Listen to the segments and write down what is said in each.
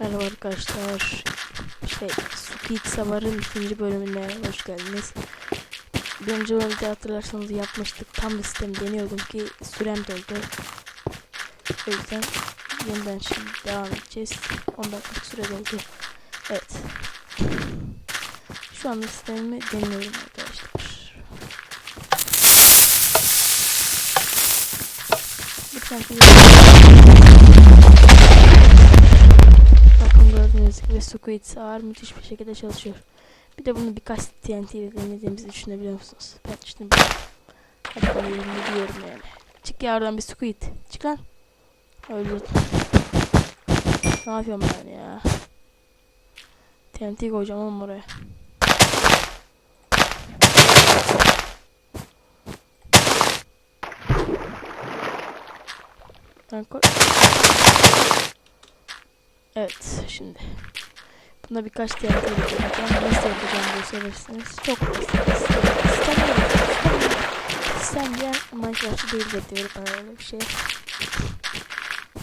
Merhaba arkadaşlar. Şey, Squid Savar'ın ikinci bölümüne hoş geldiniz. Birinci bölümde hatırlarsanız yapmıştık. Tam da sistemi deniyordum ki sürem doldu. O yüzden yeniden şimdi devam edeceğiz. 10 dakikalık süre doldu. Evet. Şu anda sistemimi deniyorum arkadaşlar. Lütfen gördüğünüz gibi Squid Sour müthiş bir şekilde çalışıyor. Bir de bunu birkaç TNT ile denediğimizi düşünebiliyor musunuz? Ben düşünebiliyorum. Ben yerini diyorum yani. Çık ya oradan bir Squid. Çık lan. Öldürdüm. Ne yapıyorum ben ya? TNT koyacağım oğlum oraya. Ben koy. Evet şimdi. Buna birkaç TNT yapacağım. Nasıl yapacağım diye sorarsınız. Çok basit. Sistem diye Minecraft'ı değil de diyorum ben öyle bir şey.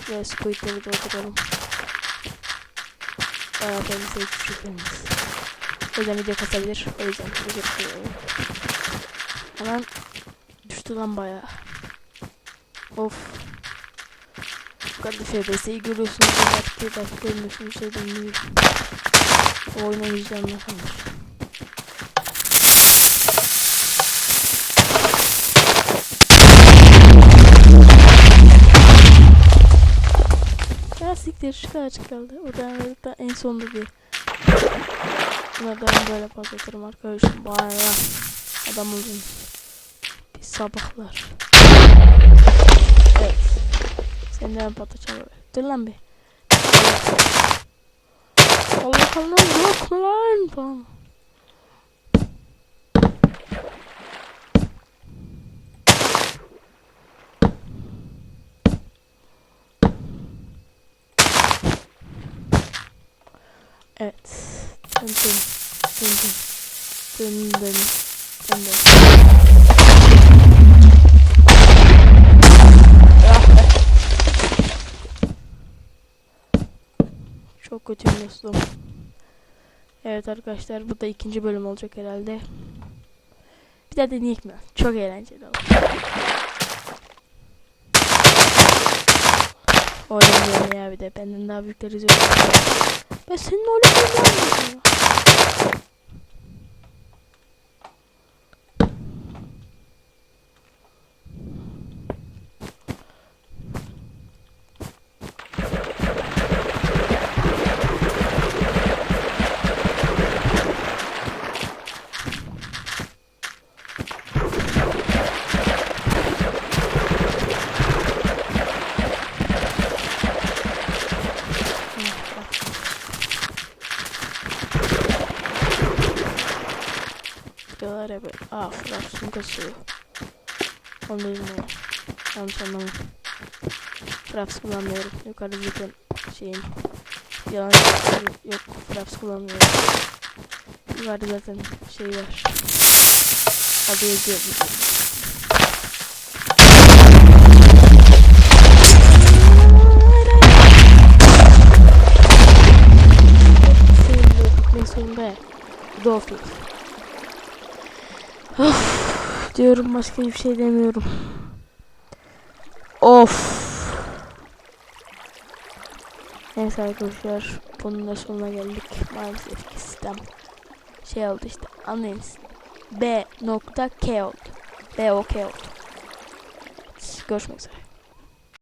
Ve squidleri dolduralım. Bayağı fazla sayı küçüklerimiz. O yüzden video kasabilir. O yüzden video kasabilir. Hemen düştü lan bayağı. Of. Kadar FBS'yi görüyorsunuz. Belki görmüyorsunuz. Şey dönmüyor. O oyunu oynayacağım sanır. Ya siktir şu kadar açık kaldı. O da da en sonunda bir. Bunlardan böyle patlatırım arkadaşım. Bayağı adam uzun. Bir sabahlar. Evet. Senden patlatacağım böyle. Dur lan bir. Allah Allah yok lan falan. Evet. Dın dın. Dın dın. Dın dın. Dın dın. Çok kötüyüm dostum. Evet arkadaşlar bu da ikinci bölüm olacak herhalde. Bir daha deneyek mi? Çok eğlenceli oldu. Oynamıyorum ya bir de benden daha büyükleri izliyorum. Ben senin oynamıyorum ya. Diyorlar ya böyle. Aa Fransızın kasıyor. Onu bilmiyorum. Yanlış anlamayın. Fraps kullanmıyorum. Yukarıda zaten şeyim. Yalan yok. Fraps kullanmıyorum. Yukarıda zaten şey var. Adı yazıyor. Neyse oğlum be. Dolphin. Of diyorum başka bir şey demiyorum. Of. Neyse arkadaşlar bunun da sonuna geldik. Maalesef ki sistem şey oldu işte anlayınız. B nokta K oldu. B o K oldu. Görüşmek üzere.